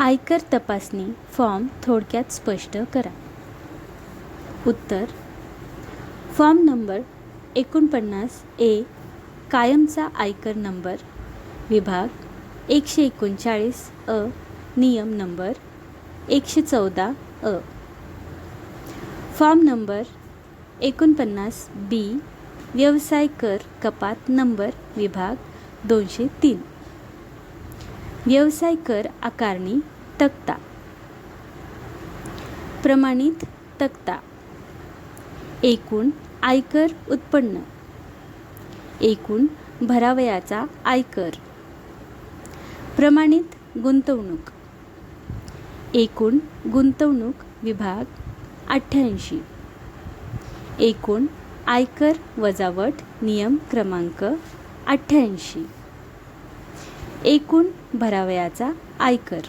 आयकर तपासणी फॉर्म थोडक्यात स्पष्ट करा. उत्तर फॉर्म नंबर एकोणपन्नास ए कायमचा आयकर नंबर विभाग एकशे एकोणचाळीस अ नियम नंबर एकशे चौदा अ. फॉर्म नंबर एकोणपन्नास बी व्यवसाय कर कपात नंबर विभाग दोनशे तीन. व्यवसाय कर आकारणी तक्ता. प्रमाणित तक्ता. एकूण आयकर उत्पन्न. एकूण भरावयाचा आयकर. प्रमाणित गुंतवणूक. एकूण गुंतवणूक विभाग अठ्ठ्याऐंशी. एकूण आयकर वजावट नियम क्रमांक अठ्ठ्याऐंशी. एकूण भरावयाचा आयकर.